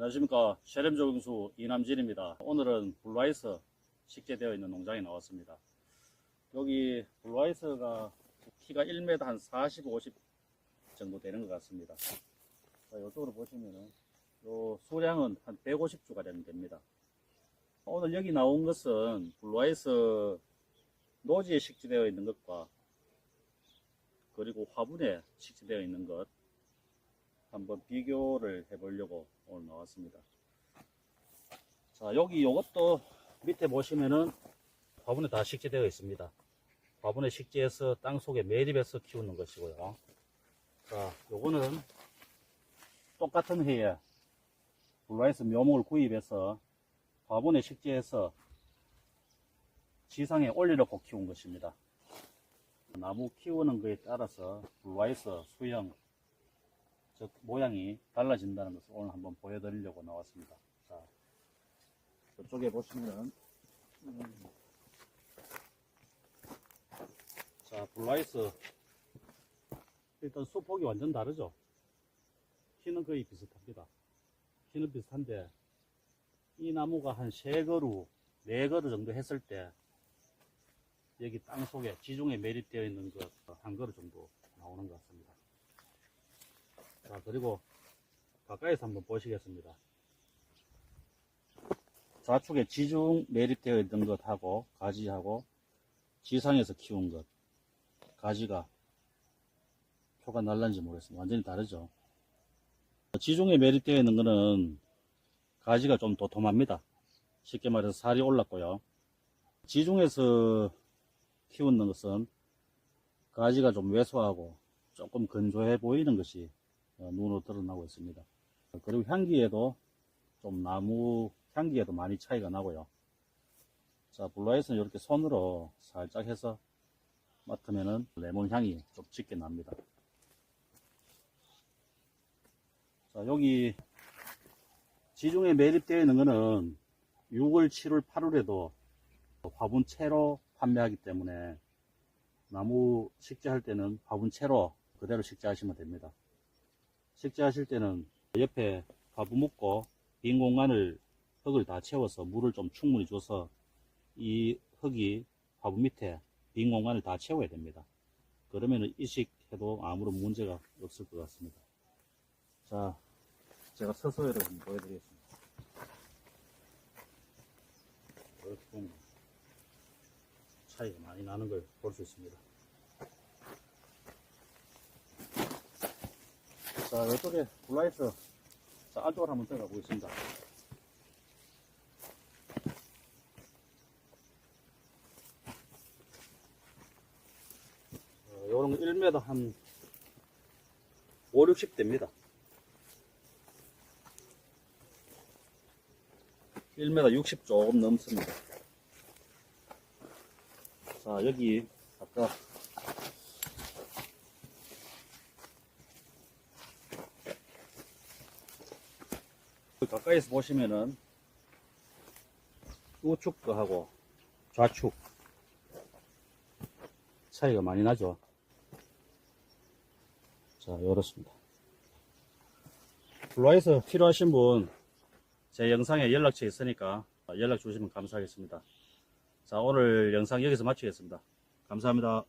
안녕하십니까. 셰렘조경수 이남진입니다. 오늘은 블루아이스 식재 되어 있는 농장에 나왔습니다. 여기 블루아이스가 키가 1m 한 40, 50 정도 되는 것 같습니다. 자, 이쪽으로 보시면은 요 수량은 한 150주가량 됩니다. 오늘 여기 나온 것은 블루아이스 노지에 식재되어 있는 것과 그리고 화분에 식재되어 있는 것 한번 비교를 해 보려고 오늘 나왔습니다. 자, 여기 요것도 밑에 보시면은 화분에 다 식재되어 있습니다. 화분에 식재해서 땅 속에 매립해서 키우는 것이고요. 자, 요거는 똑같은 해에 블루아이스 묘목을 구입해서 화분에 식재해서 지상에 올려놓고 키운 것입니다. 나무 키우는 거에 따라서 블루아이스 수형, 즉 모양이 달라진다는 것을 오늘 한번 보여드리려고 나왔습니다. 자, 저쪽에 보시면 음, 자 블라이스 일단 수폭이 완전 다르죠. 키는 거의 비슷합니다. 키는 비슷한데 이 나무가 한 세 그루, 네 그루 정도 했을 때 여기 땅 속에 지중해 매립되어 있는 것 한 그루 정도 나오는 것 같습니다. 자, 그리고 가까이서 한번 보시겠습니다. 좌측에 지중 매립되어 있는 것하고 가지하고 지상에서 키운 것 가지가 표가 날란지 모르겠습니다. 완전히 다르죠. 지중에 매립되어 있는 것은 가지가 좀 도톰합니다. 쉽게 말해서 살이 올랐고요. 지중에서 키우는 것은 가지가 좀 왜소하고 조금 건조해 보이는 것이 어, 눈으로 드러나고 있습니다. 그리고 향기에도 좀 나무 향기에도 많이 차이가 나고요. 자, 블루아이스는 이렇게 손으로 살짝 해서 맡으면은 레몬 향이 좀 짙게 납니다. 자, 여기 지중해 매립되어 있는 거는 6월, 7월, 8월에도 화분 채로 판매하기 때문에 나무 식재할 때는 화분 채로 그대로 식재하시면 됩니다. 식재하실 때는 옆에 화분 묶고 빈 공간을 흙을 다 채워서 물을 좀 충분히 줘서 이 흙이 화분 밑에 빈 공간을 다 채워야 됩니다. 그러면 이식해도 아무런 문제가 없을 것 같습니다. 자, 제가 서서히를 한번 보여드리겠습니다. 이렇게 보면 차이가 많이 나는 걸 볼 수 있습니다. 자, 이쪽에 블라이스 자, 안쪽으로 한번 들어가 보겠습니다. 어, 요런 거 1m 한 5, 60 됩니다. 1m 60 조금 넘습니다. 자, 여기 아까 가까이서 보시면은 우측 거하고 좌측 차이가 많이 나죠. 자, 이렇습니다. 블루아이스 필요하신 분 제 영상에 연락처 있으니까 연락 주시면 감사하겠습니다. 자, 오늘 영상 여기서 마치겠습니다. 감사합니다.